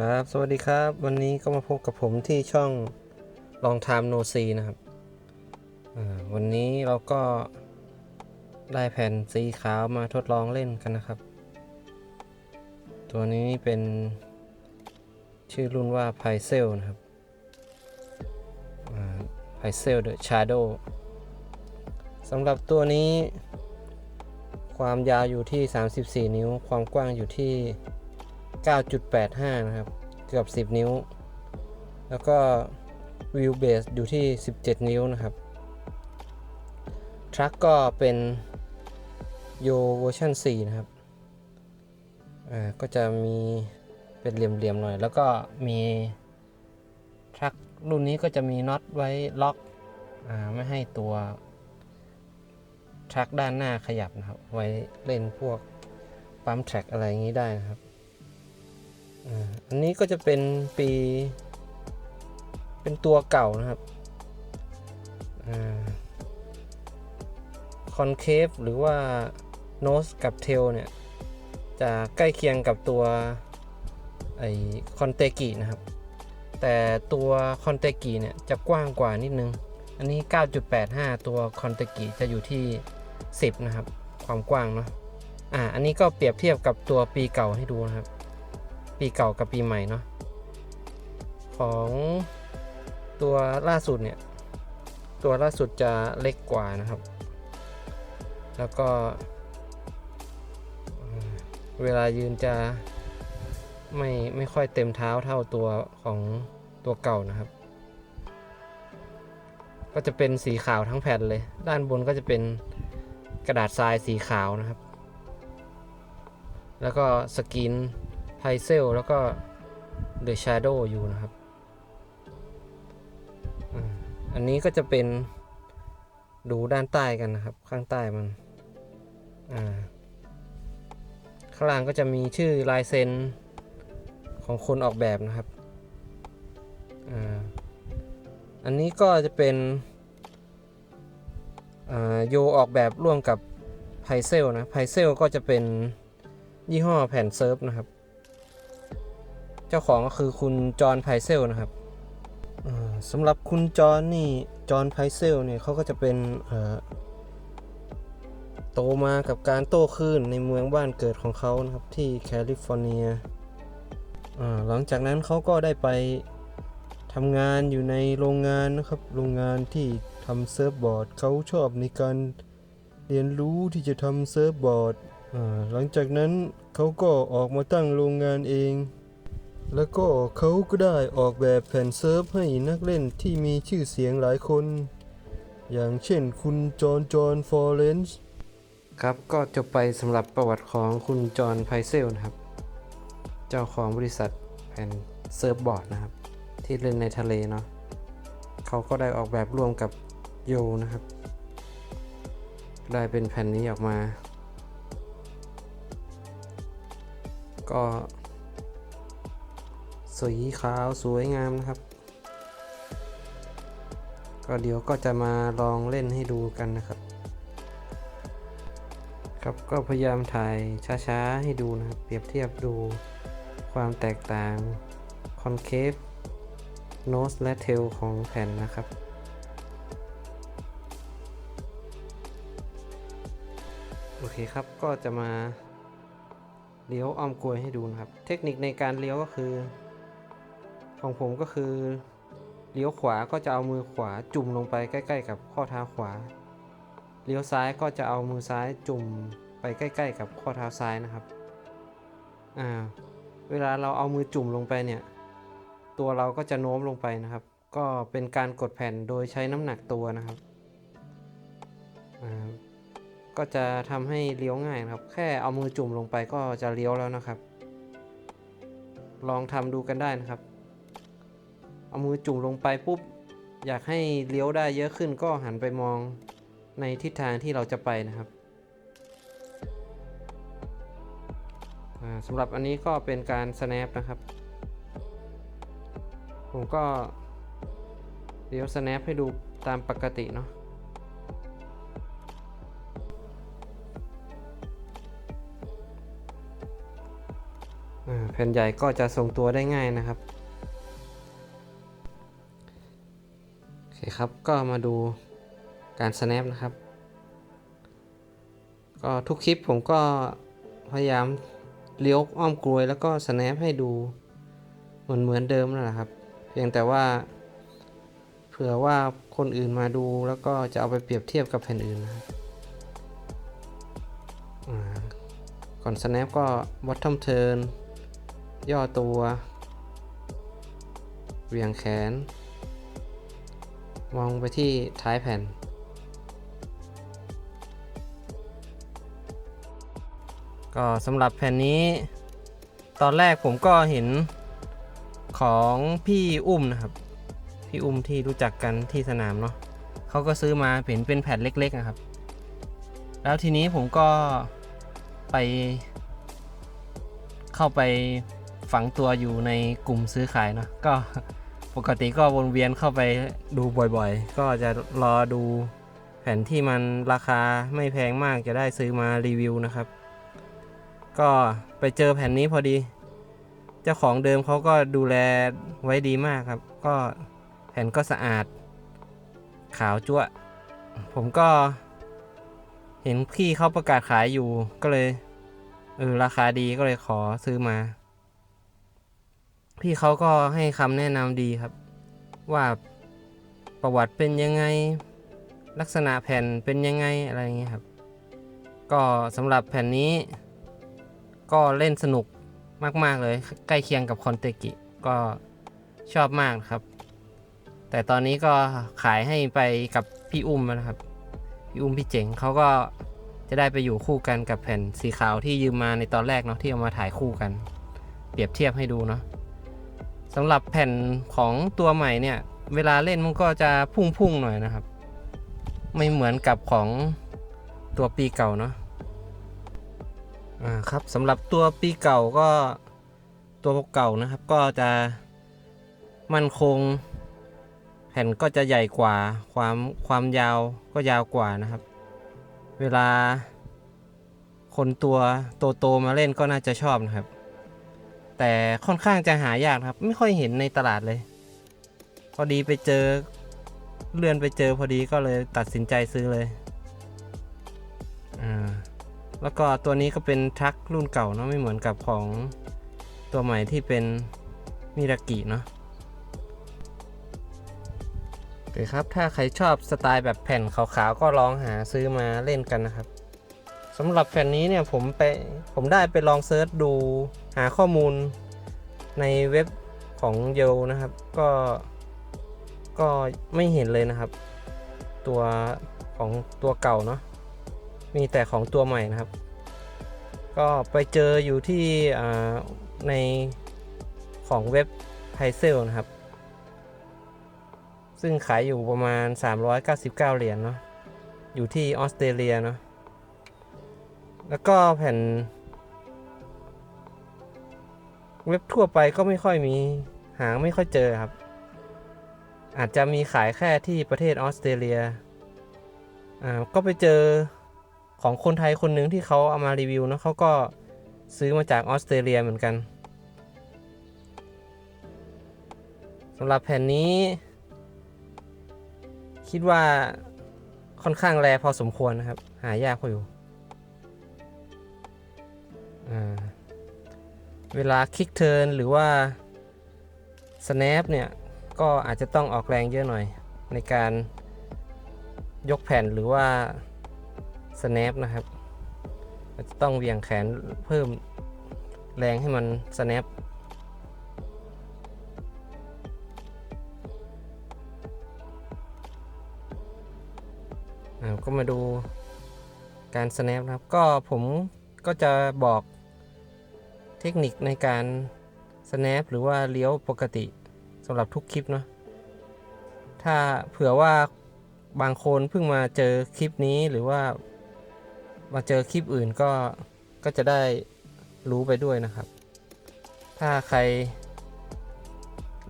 ครับ สวัสดีครับ วันนี้ก็มาพบกับผมที่ช่องลอง Time No See นะครับ วันนี้เราก็ได้แผ่นสีขาวมาทดลองเล่นกันนะครับ ตัวนี้เป็นชื่อรุ่นว่า p i c e l นะครับ p i c e l The Shadow สำหรับตัวนี้ ความยาวอยู่ที่ 34 นิ้ว ความกว้างอยู่ที่ 9.85 นะครับ เกือบ 10 นิ้ว แล้วก็วิวเบสอยู่ที่ 17 นิ้วนะครับ ทรัคก็เป็นโยเวอร์ชัน4 นะครับ อ่า ก็จะมีเป็นเหลี่ยมๆหน่อย แล้วก็มีทรัครุ่นนี้ก็จะมีน็อตไว้ล็อกอ่าไม่ให้ตัวทรัคด้านหน้าขยับนะครับ ไว้เล่นพวกปั๊มแทร็กอะไรอย่างนี้ได้นะครับ อันนี้ก็จะเป็นปี เป็นตัวเก่านะครับคอนเคฟหรือว่าโนสกับเทลเนี่ย จะใกล้เคียงกับตัวไอคอนเตกินะครับ แต่ตัวคอนเตกิเนี่ยจะกว้างกว่านิดนึง อันนี้ 9.85 ตัวคอนเตกิจะอยู่ที่ 10 นะครับ ความกว้างเนาะอ่าอันนี้ก็เปรียบเทียบกับตัวปีเก่าให้ดูนะครับ ปีเก่ากับปีใหม่เนาะของตัวล่าสุดเนี่ย ตัวล่าสุดจะเล็กกว่านะครับ แล้วก็ เวลายืนจะไม่ไม่ค่อยเต็มเท้าเท่าตัวของตัวเก่านะครับ ก็จะเป็นสีขาวทั้งแผ่นเลย ด้านบนก็จะเป็นกระดาษทรายสีขาวนะครับ แล้วก็สกิน ไพเซลแล้วก็ The Shadow อยู่นะครับ อันนี้ก็จะเป็นดูด้านใต้กันนะครับ ข้างใต้มันข้างล่างก็จะมีชื่อลายเซ็นของคนออกแบบนะครับอ,อันนี้ก็จะเป็นโยออกแบบร่วมกับไพเซลนะไพเซลก็จะเป็นยี่ห้อแผ่นเซิร์ฟนะครับ จ้าของก็คือคุณจอห์นไพเซลนะครับสำหรับคุณจอห์นนี่จอห์นไพเซลเนี่ยเขาก็จะเป็นโตมากับการโต้คลื่นในเมืองบ้านเกิดของเขานะครับที่แคลิฟอร์เนียหลังจากนั้นเขาก็ได้ไปทำงานอยู่ในโรงงานนะครับ โรงงานที่ทำเซิร์ฟบอร์ดเขาชอบในการเรียนรู้ที่จะทำเซิร์ฟบอร์ดหลังจากนั้นเขาก็ออกมาตั้งโรงงานเอง แล้วก็เขาก็ได้ออกแบบแผ่นเซิร์ฟให้นักเล่นที่มีชื่อเสียงหลายคน อย่างเช่นคุณจอห์นจอห์นฟอร์เรนซ์ครับก็จบไปสำหรับประวัติของคุณจอห์นไพเซลนะครับ เจ้าของบริษัทแผ่นเซิร์ฟบอร์ดนะครับ ที่เล่นในทะเลเนาะเขาก็ได้ออกแบบร่วมกับโยนะครับ ได้เป็นแผ่นนี้ออกมา ก็ สีขาวสวยงามนะครับ ก็เดี๋ยวก็จะมาลองเล่นให้ดูกันนะครับ ครับก็พยายามถ่ายช้าๆให้ดูนะครับ เปรียบเทียบดูความแตกต่างคอนเคฟโนสและเทลของแผ่นนะครับโอเคครับก็จะมาเลี้ยวอ้อมกลวยให้ดูนะครับ เทคนิคในการเลี้ยวก็คือ ของผมก็คือเลี้ยวขวาก็จะเอามือขวาจุ่มลงไปใกล้ ๆ กับข้อเท้าขวา เลี้ยวซ้ายก็จะเอามือซ้ายจุ่มไปใกล้ ๆ กับข้อเท้าซ้ายนะครับ อ่า เวลาเราเอามือจุ่มลงไปเนี่ย ตัวเราก็จะโน้มลงไปนะครับ ก็เป็นการกดแผ่นโดยใช้น้ำหนักตัวนะครับ อ่า ก็จะทำให้เลี้ยวง่ายนะครับ แค่เอามือจุ่มลงไปก็จะเลี้ยวแล้วนะครับ ลองทำดูกันได้นะครับ เอามือจุ่มลงไปปุ๊บ อยากให้เลี้ยวได้เยอะขึ้นก็หันไปมองในทิศทางที่เราจะไปนะครับสำหรับอันนี้ก็เป็นการ snap นะครับ ผมก็เลี้ยว snap ให้ดูตามปกติเนาะแผ่นใหญ่ก็จะทรงตัวได้ง่ายนะครับ โอเครับ ก็มาดูการ snap นะครับ ก็ทุกคลิปผมก็พยายามเลี้ยวอ้อมกลวยแล้วก็ snap ให้ดูเหมือนเหมือนเดิมนั่นแหละครับ เพียงแต่ว่า เผื่อว่าคนอื่นมาดูแล้วก็จะเอาไปเปรียบเทียบกับแผ่นอื่นนะครับก่อน snap ก็ bottom turn ย่อตัว เวียงแขน มองไปที่ท้ายแผ่น ก็สำหรับแผ่นนี้ ตอนแรกผมก็เห็นของพี่อุ้มนะครับ พี่อุ้มที่รู้จักกันที่สนามเนาะเขาก็ซื้อมาเห็นเป็นแผ่นเล็ก ๆ นะครับ แล้วทีนี้ผมก็ไป เข้าไปฝังตัวอยู่ในกลุ่มซื้อขายเนาะก็ ปกติก็วนเวียนเข้าไปดูบ่อยๆ ก็จะรอดูแผ่นที่มันราคาไม่แพงมากจะได้ซื้อมารีวิวนะครับ ก็ไปเจอแผ่นนี้พอดี เจ้าของเดิมเขาก็ดูแลไว้ดีมากครับ ก็แผ่นก็สะอาด ขาวจั่วผมก็เห็นพี่เขาประกาศขายอยู่ก็เลยเออราคาดีก็เลยขอซื้อมา พี่เขาก็ให้คำแนะนำดีครับ ว่าประวัติเป็นยังไง ลักษณะแผ่นเป็นยังไงอะไรอย่างเงี้ยครับ ก็สำหรับแผ่นนี้ ก็เล่นสนุกมากๆเลย ใกล้เคียงกับคอนเตกิก็ชอบมากครับ แต่ตอนนี้ก็ขายให้ไปกับพี่อุ้มแล้วนะครับ พี่อุ้มพี่เจ๋งเขาก็จะได้ไปอยู่คู่กันกับแผ่นสีขาวที่ยืมมาในตอนแรกเนาะที่เอามาถ่ายคู่กัน เปรียบเทียบให้ดูเนาะ สำหรับแผ่นของตัวใหม่เนี่ย เวลาเล่นมันก็จะพุ่งๆหน่อยนะครับ ไม่เหมือนกับของตัวปีเก่าเนาะอ่าครับสำหรับตัวปีเก่าก็ตัวเก่านะครับ ก็จะมั่นคง แผ่นก็จะใหญ่กว่า ความความยาวก็ยาวกว่านะครับ เวลาคนตัวโตๆมาเล่นก็น่าจะชอบนะครับ แต่ค่อนข้างจะหายากครับ ไม่ค่อยเห็นในตลาดเลย พอดีไปเจอ เลื่อนไปเจอพอดีก็เลยตัดสินใจซื้อเลยอ่าแล้วก็ตัวนี้ก็เป็นทรัครุ่นเก่าเนาะไม่เหมือนกับของตัวใหม่ที่เป็นมิรากิเนาะโอเคครับ ถ้าใครชอบสไตล์แบบแผ่นขาวๆ ก็ลองหาซื้อมาเล่นกันนะครับสำหรับแผ่นนี้เนี่ยผมไปผมได้ไปลองเซิร์ชดู หาข้อมูลในเว็บของเยลนะครับ ก็ก็ไม่เห็นเลยนะครับ ตัวของตัวเก่าเนาะมีแต่ของตัวใหม่นะครับ ก็ไปเจออยู่ที่ในของเว็บไ i เซลนะครับ ซึ่งขายอยู่ประมาณ 399 เหรียญเนาะอยู่ที่ออสเตรเลียเนาะแล้วก็แผ่น เว็บทั่วไปก็ไม่ค่อยมีหาไม่ค่อยเจอครับ อาจจะมีขายแค่ที่ประเทศออสเตรเลียอ่าก็ไปเจอของคนไทยคนหนึ่งที่เขาเอามารีวิวนะเขาก็ซื้อมาจากออสเตรเลียเหมือนกันสำหรับแผ่นนี้ คิดว่าค่อนข้างแรพอสมควรนะครับ หายากพออยู่อ่า เวลาคลิกเทิร์นหรือว่า snap เนี่ย ก็อาจจะต้องออกแรงเยอะหน่อย ในการยกแผ่นหรือว่า snap นะครับอาจจะต้องเวียงแขนเพิ่มแรงให้มัน snap ก็มาดูการ snap นะครับ ก็ผมก็จะบอก เทคนิคในการ snap หรือว่าเลี้ยวปกติสำหรับทุกคลิปเนาะถ้าเผื่อว่าบางคนเพิ่งมาเจอคลิปนี้หรือว่ามาเจอคลิปอื่นก็ก็จะได้รู้ไปด้วยนะครับ ถ้าใคร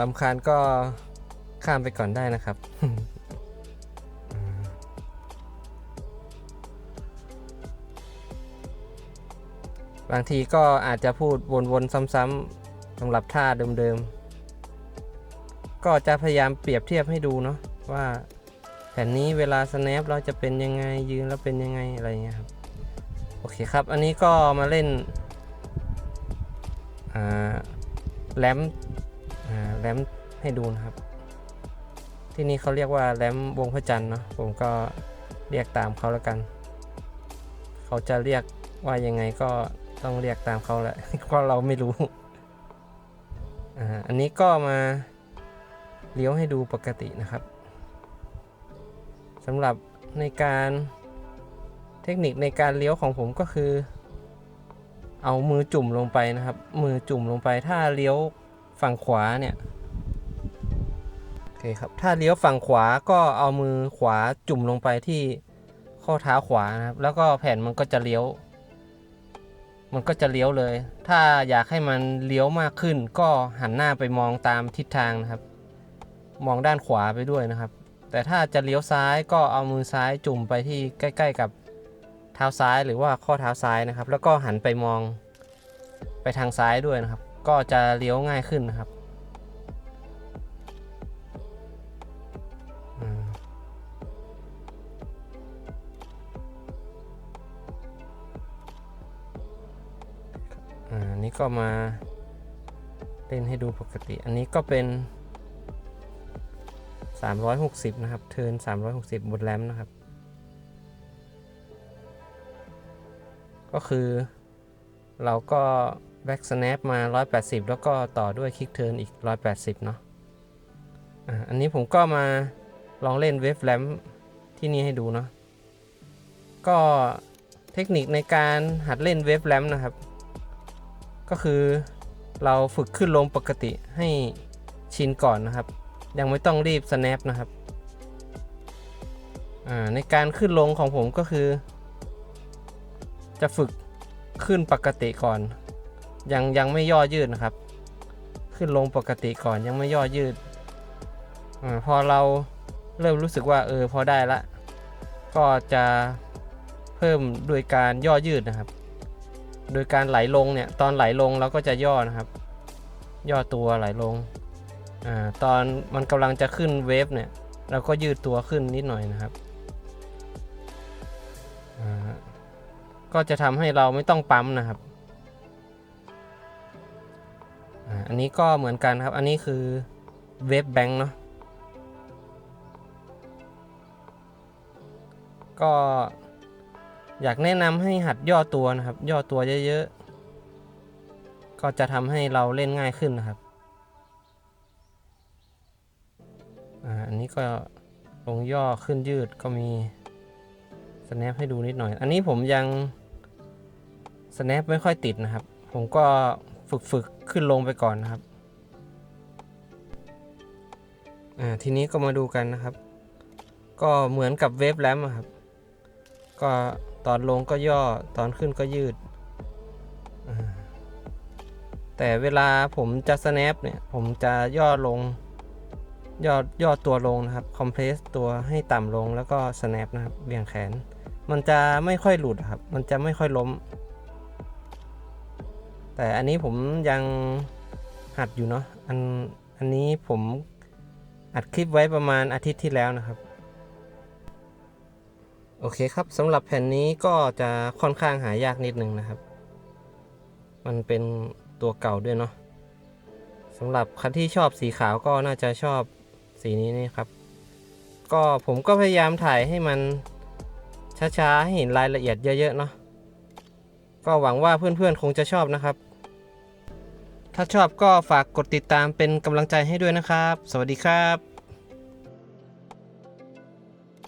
ลำคาญก็ข้ามไปก่อนได้นะครับ บางทีก็อาจจะพูดวนๆซ้ำๆสำหรับท่าเดิมๆ ก็จะพยายามเปรียบเทียบให้ดูเนาะว่าแผ่นนี้เวลา snap เราจะเป็นยังไงยืนแล้วเป็นยังไงอะไรเงี้ยครับโอเคครับ อันนี้ก็มาเล่นแรมแรมให้ดูนะครับ ที่นี่เขาเรียกว่าแรมวงพระจันทร์เนาะผมก็เรียกตามเขาแล้วกัน เขาจะเรียกว่ายังไงก็ ต้องเรียกตามเขาแหละเพราะเราไม่รู้อ่าอันนี้ก็มาเลี้ยวให้ดูปกตินะครับสำหรับในการเทคนิคในการเลี้ยวของผมก็คือ เอามือจุ่มลงไปนะครับ มือจุ่มลงไปถ้าเลี้ยวฝั่งขวาเนี่ยโอเคครับถ้าเลี้ยวฝั่งขวาก็เอามือขวาจุ่มลงไปที่ข้อเท้าขวานะครับ แล้วก็แผ่นมันก็จะเลี้ยว มันก็จะเลี้ยวเลย ถ้าอยากให้มันเลี้ยวมากขึ้น ก็หันหน้าไปมองตามทิศทางนะครับ มองด้านขวาไปด้วยนะครับ แต่ถ้าจะเลี้ยวซ้ายก็เอามือซ้ายจุ่มไปที่ใกล้ ๆ กับเท้าซ้ายหรือว่าข้อเท้าซ้ายนะครับ แล้วก็หันไปมองไปทางซ้ายด้วยนะครับ ก็จะเลี้ยวง่ายขึ้นนะครับ ก็มาเล่นให้ดูปกติ อันนี้ก็เป็น 360 นะครับ เทิร์น360 บนแรมนะครับ ก็คือเราก็ back snap มา 180 แล้วก็ต่อด้วย kick turn อีก 180 เนาะอะอันนี้ผมก็มาลองเล่น wave ramp ที่นี่ให้ดูเนาะก็เทคนิคในการหัดเล่น wave ramp นะครับ ก็คือเราฝึกขึ้นลงปกติให้ชินก่อนนะครับ ยังไม่ต้องรีบ snap นะครับในการขึ้นลงของผมก็คือ จะฝึกขึ้นปกติก่อน ยังยังไม่ย่อยืดนะครับ ขึ้นลงปกติก่อนยังไม่ย่อยืดอพอเราเริ่มรู้สึกว่าเออพอได้ละ ก็จะเพิ่มโดยการย่อยืดนะครับ โดยการไหลลงเนี่ยตอนไหลลงเราก็จะย่อนะครับ ย่อตัวไหลลงอ่าตอนมันกำลังจะขึ้นเวฟเนี่ยเราก็ยืดตัวขึ้นนิดหน่อยนะครับอ่าก็จะทำให้เราไม่ต้องปั๊มนะครับอ่าอันนี้ก็เหมือนกันครับ อันนี้คือเวฟแบงค์เนาะ ก็ อยากแนะนำให้หัดย่อตัวนะครับ ย่อตัวเยอะๆ ก็จะทำให้เราเล่นง่ายขึ้นนะครับอ่าอันนี้ก็ลงย่อขึ้นยืดก็มี snap ให้ดูนิดหน่อย อันนี้ผมยัง snap ไม่ค่อยติดนะครับ ผมก็ฝึกฝึกขึ้นลงไปก่อนนะครับ อ่า ทีนี้ก็มาดูกันนะครับ ก็เหมือนกับเวฟแรมครับ ก็ ตอนลงก็ย่อตอนขึ้นก็ยืด แต่เวลาผมจะ snap เนี่ย ผมจะย่อลง ย่อย่อตัวลงนะครับคอมเพรสตัวให้ต่ำลงแล้วก็ snap นะครับเบี่ยงแขน มันจะไม่ค่อยหลุดครับ มันจะไม่ค่อยล้ม แต่อันนี้ผมยังหัดอยู่เนาะอันอันนี้ผมอัดคลิปไว้ประมาณอาทิตย์ที่แล้วนะครับ โอเคครับสำหรับแผ่นนี้ก็จะค่อนข้างหายากนิดนึงนะครับ มันเป็นตัวเก่าด้วยเนาะสำหรับคันที่ชอบสีขาวก็น่าจะชอบสีนี้นี่ครับ ก็ผมก็พยายามถ่ายให้มันช้าๆ ให้เห็นรายละเอียดเยอะๆเนาะก็หวังว่าเพื่อนๆคงจะชอบนะครับ ถ้าชอบก็ฝากกดติดตามเป็นกำลังใจให้ด้วยนะครับ สวัสดีครับ